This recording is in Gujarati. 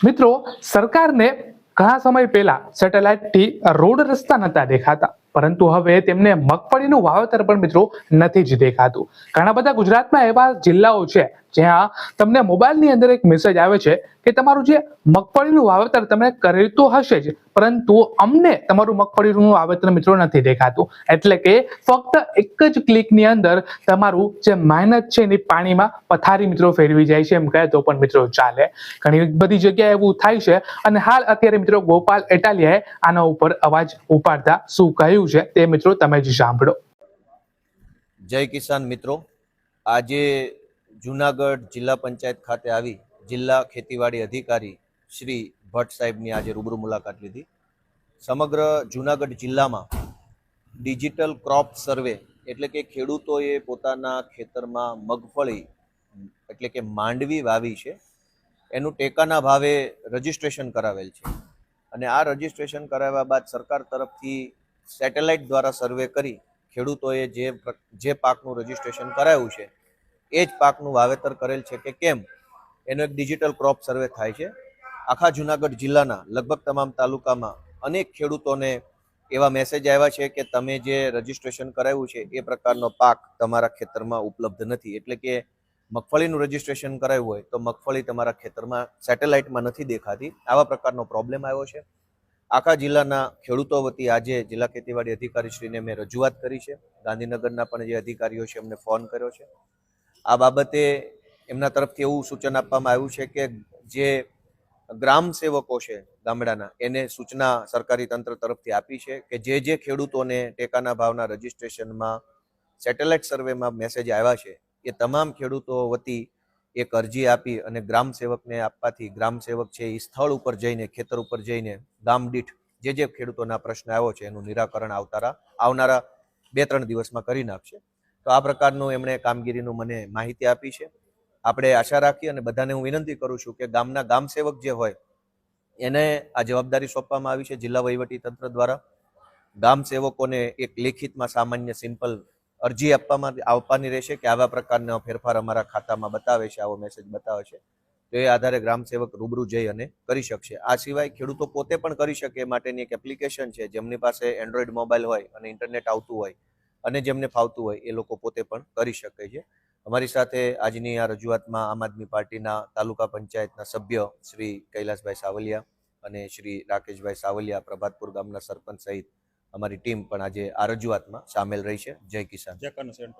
મિત્રો સરકારને ઘણા સમય પહેલા સેટેલાઇટથી રોડ રસ્તા નતા દેખાતા. પરંતુ હવે તેમને મગફળીનું વાવેતર પણ મિત્રો નથી જ દેખાતું. ઘણા બધા ગુજરાતમાં એવા જિલ્લાઓ છે જ્યાં તમને મોબાઈલની અંદર એક મેસેજ આવે છે કે તમારું જે મગફળીનું વાવેતર તમે કર્યું તો હશે જ, પરંતુ અમને તમારું મગફળીનું વાવેતર મિત્રો નથી દેખાતું. એટલે કે ફક્ત એક જ ક્લિકની અંદર તમારું જે મહેનત છે એની પાણીમાં પથારી મિત્રો ફેરવી જાય છે, એમ કહે તો પણ મિત્રો ચાલે. ઘણી બધી જગ્યાએ એવું થાય છે અને હાલ અત્યારે મિત્રો ગોપાલ એટાલિયાએ આના ઉપર અવાજ ઉપાડતા શું કહ્યું? છે તે મિત્રો તમે જ સાંભળો. જય કિસાન મિત્રો, આજે જુનાગઢ જિલ્લા પંચાયત ખાતે આવી જિલ્લા ખેતીવાડી અધિકારી શ્રી ભટ્ટ સાહેબની આજે રૂબરૂ મુલાકાત લીધી. સમગ્ર જુનાગઢ જિલ્લામાં ડિજિટલ ક્રોપ સર્વે એટલે કે ખેડૂતોએ પોતાના ખેતરમાં મગફળી એટલે કે માંડવી વાવી છે, એનું ટેકાના ભાવે રજિસ્ટ્રેશન કરાવેલ છે. અને આ રજિસ્ટ્રેશન કરાવ્યા બાદ સરકાર તરફથી સેટેલાઇટ દ્વારા સર્વે કરી ખેડૂતોએ જે જે પાકનું રજિસ્ટ્રેશન કરાયું છે, એ જ પાકનું વાવેતર કરેલ છે કે કેમ, એનો એક ડિજિટલ ક્રોપ સર્વે થાય છે. આખા જુનાગઢ જિલ્લાના લગભગ તમામ તાલુકામાં અનેક ખેડૂતોને એવા મેસેજ આવ્યા છે કે તમે જે રજિસ્ટ્રેશન કરાવ્યું છે, એ પ્રકારનો પાક તમારા ખેતરમાં ઉપલબ્ધ નથી. એટલે કે મગફળીનું રજિસ્ટ્રેશન કરાવ્યું હોય તો મગફળી તમારા ખેતરમાં સેટેલાઇટમાં નથી દેખાતી. આવા પ્રકારનો પ્રોબ્લેમ આવ્યો છે. આખા જિલ્લાના ખેડૂતો વતી આજે જિલ્લા ખેતીવાડી અધિકારીશ્રીને મેં રજૂઆત કરી છે. ગાંધીનગરના પણ જે અધિકારીઓ છે એમને ફોન કર્યો છે. આ બાબતે એમના તરફથી એવું સૂચન આપવામાં આવ્યું છે કે જે ગ્રામ સેવકો છે ગામડાના, એને સૂચના સરકારી તંત્ર તરફથી આપી છે કે જે જે ખેડૂતોને ટેકાના ભાવના રજિસ્ટ્રેશનમાં સેટેલાઇટ સર્વેમાં મેસેજ આવ્યા છે, એ તમામ ખેડૂતો વતી એક અરજી આપી અને ગ્રામ સેવકને આપવાથી ગ્રામ સેવક છે એ સ્થળ ઉપર જઈને, ખેતર ઉપર જઈને ગામ દીઠ જે જે ખેડૂતોના પ્રશ્ન આવ્યો છે એનું નિરાકરણ આવતારા, આવનારા બે ત્રણ દિવસમાં કરી નાખશે. તો આ પ્રકારનું એમણે કામગીરીનું મને માહિતી આપી છે. આપણે આશા રાખી અને બધાને હું વિનંતી કરું છું કે ગામના ગામ સેવક જે હોય, એને આ જવાબદારી સોંપવામાં આવી છે જિલ્લા વહીવટી તંત્ર દ્વારા. ગામ સેવકોને એક લેખિતમાં સામાન્ય, સિમ્પલ અરજી આપવામાં આપવાની રહેશે કે આવા પ્રકારનો ફેરફાર અમારા ખાતામાં બતાવે છે, આવો મેસેજ બતાવે છે. તો એ આધારે ગ્રામ સેવક રૂબરૂ જઈ અને કરી શકશે. આ સિવાય ખેડૂતો પોતે પણ કરી શકે માટેની એક એપ્લિકેશન છે, જેમની પાસે એન્ડ્રોઈડ મોબાઈલ હોય અને ઇન્ટરનેટ આવતું હોય અને જેમને ફાવતું હોય એ લોકો પોતે પણ કરી શકે છે. અમારી સાથે આજની આ રજૂઆતમાં આમ આદમી પાર્ટીના તાલુકા પંચાયતના સભ્ય શ્રી કૈલાસભાઈ સાવલિયા અને શ્રી રાકેશભાઈ સાવલિયા, પ્રભાતપુર ગામના સરપંચ સહિત અમારી ટીમ પણ આજે આ રજૂઆતમાં સામેલ રહી છે. જય કિસાન.